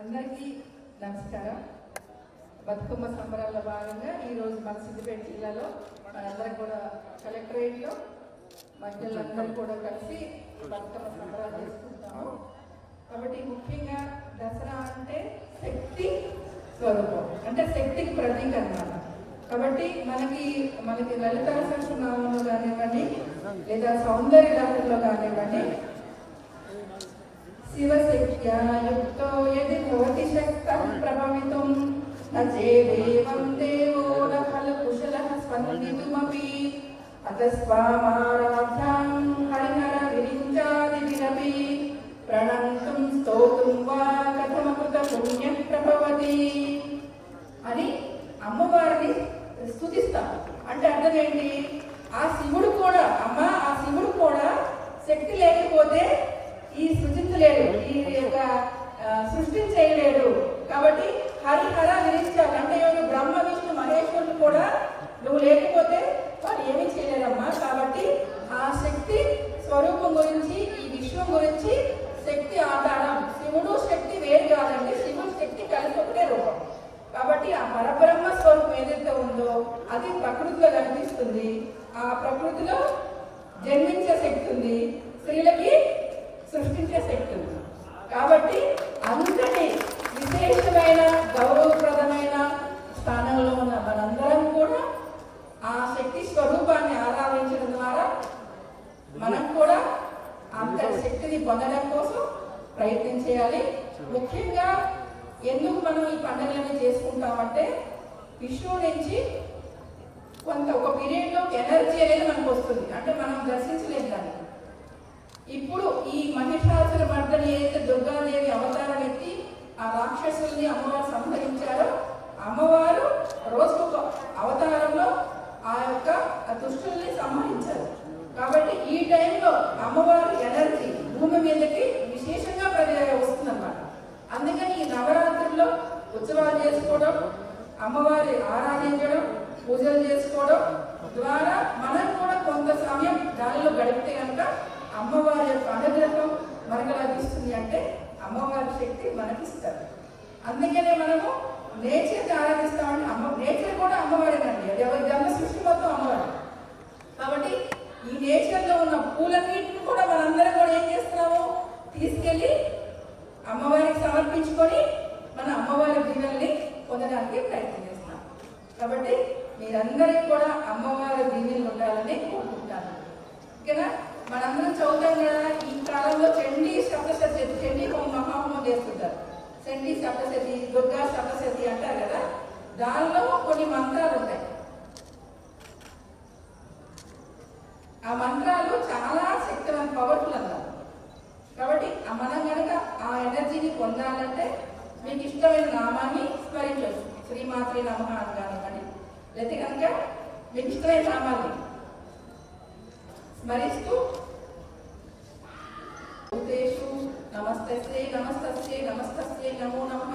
అందరికీ నమస్కారం. బతుకమ్మ సంబరాల్లో భాగంగా ఈరోజు మన సిద్దిపేట జిల్లాలో మనందరం కూడా కలెక్టరేట్లో మహిళలందరూ కూడా కలిసి బతుకమ్మ సంబరాలు చేసుకుంటాము. కాబట్టి ముఖ్యంగా దసరా అంటే శక్తి స్వరూపం అంటే శక్తికి ప్రతీక అన్నమాట. కాబట్టి మనకి మనకి లలిత సహస్రనామంలో కానివ్వండి లేదా సౌందర్య లహరిలో కానివ్వండి శివశక్త్యా యుక్తో యది భవతి శక్తం ప్రభవితుం న చేదేవం దేవో న ఖలు కుశలః స్పందితుమపి అతస్వామారాధ్యాం కథమకృత పుణ్యం ప్రభవతి అని అమ్మవారిని స్తుతిస్తాం అంటే అర్థం ఏంటి? ఆ శివుడు కూడా అమ్మ ఆ శివుడు కూడా శక్తి లేకపోతే ఈ సృజించలేడు యొక్క ఆ, సృష్టించేయలేడు కాబట్టి హరిహర విరించాలి అంటే ఎవరు బ్రహ్మ విష్ణు మహేశ్వరుడు కూడా నువ్వు లేకపోతే వారు ఏమీ చేయలేరమ్మా కాబట్టి ఆ శక్తి స్వరూపం గురించి ఈ విశ్వం గురించి శక్తి ఆధారం. శివుడు శక్తి వేరు కాదండి. శివుడు శక్తి కలిసి ఒకటే రూపం. కాబట్టి ఆ పరబ్రహ్మ స్వరూపం ఏదైతే ఉందో అది ప్రకృతిలో కనిపిస్తుంది. ఆ ప్రకృతిలో జన్మించే శక్తి ఉంది. స్త్రీలకి కాబట్టి అంతటి విశేషమైన గౌరవప్రదమైన స్థానంలో ఉన్న మనందరం కూడా ఆ శక్తి స్వరూపాన్ని ఆరాధించడం ద్వారా మనం కూడా అంతటి శక్తిని పొందడం కోసం ప్రయత్నం చేయాలి. ముఖ్యంగా ఎందుకు మనం ఈ పండుగలన్నీ చేసుకుంటామంటే విష్ణువు నుంచి కొంత ఒక పీరియడ్లో ఎనర్జీ అనేది మనకు వస్తుంది. అంటే మనం దర్శించలేము దాన్ని. ఇప్పుడు ఈ మహిషాసుర మర్దని ఏదైతే దుర్గాదేవి అవతారం ఎత్తి ఆ రాక్షసుల్ని అమ్మవారు సంహరించారో అమ్మవారు రోజు అవతారంలో ఆ యొక్క దుష్టుల్ని సంహరించారు. కాబట్టి ఈ టైంలో అమ్మవారి ఎనర్జీ భూమి మీదకి విశేషంగా వస్తుందన్నమాట. అందుకని ఈ నవరాత్రుల్లో ఉత్సవాలు చేసుకోవడం అమ్మవారి ఆరాధించడం పూజలు చేసుకోవడం ద్వారా మనం కూడా కొంత సమయం దానిలో గడిపితే కనుక అమ్మవారి యొక్క అనుగ్రహం మనకు లభిస్తుంది అంటే అమ్మవారి శక్తి మనకిస్తారు అందుకనే మనము నేచర్ని ఆరాధిస్తామని అమ్మ నేచర్ కూడా అమ్మవారేనండి. అది ఎవరి జన్మ సృష్టి మొత్తం అమ్మవారు. కాబట్టి ఈ నేచర్లో ఉన్న పూలన్నింటిని కూడా మనందరం కూడా ఏం చేస్తున్నాము? తీసుకెళ్ళి అమ్మవారికి సమర్పించుకొని మన అమ్మవారి దీవెల్ని పొందడానికి ప్రయత్నం చేస్తున్నాం. కాబట్టి మీరందరికీ కూడా అమ్మవారి దీవెనలు ఉండాలని కోరుకుంటాను ఓకేనా? మనందరం చదువుతాం కదా ఈ కాలంలో చండీ సప్తశతి చండీ హోమం మహాహోమం చేస్తుంటారు. చండీ సప్తశతి దుర్గా సప్తశతి అంటారు కదా దానిలో కొన్ని మంత్రాలు ఉంటాయి. ఆ మంత్రాలు చాలా శక్తివంత పవర్ఫుల్ అన్నారు కాబట్టి మనం కనుక ఆ ఎనర్జీని పొందాలంటే మీకు ఇష్టమైన నామాన్ని స్మరించవచ్చు. శ్రీమాత్రి నమ అని కానివ్వండి. లేకపోతే కనుక మీకు ఇష్టమైన నామాన్ని స్మరిస్తూ భూతేషు నమస్తస్యై నమస్తస్యై నమస్తస్యై నమో నమః.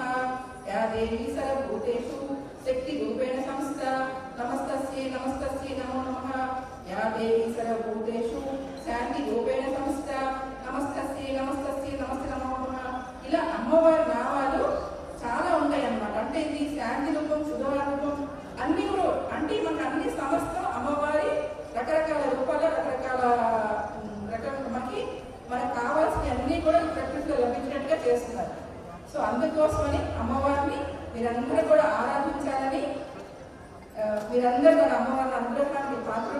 యా దేవీ సర్వభూతేషు శక్తి రూపేణ సంస్థ నమస్తస్యై నమస్తస్యై నమో నమః. యా దేవీ సర్వభూతేషు శాంతి రూపేణ సంస్థ నమస్తస్యై నమస్తస్యై నమస్తే నమో నమః. ఇలా అమ్మవారి నామాలు చాలా ఉంటాయి అన్నమాట అంటే ఇది శాంతి రూపం సుధా రూపం అన్ని కూడా అంటే మనకు అన్ని సమస్తం అమ్మవారి రకరకాల రూపాల రకరకాల ఉమ్, రకరకాల మనకి మనకు కావాల్సిన అన్ని కూడా ఈ ప్రకృతిలో లభించినట్టుగా చేస్తున్నారు సో అందుకోసమని అమ్మవారిని మీరందరూ కూడా ఆరాధించాలని మీరందరూ కూడా అమ్మవారిని అనుగ్రహానికి పాత్ర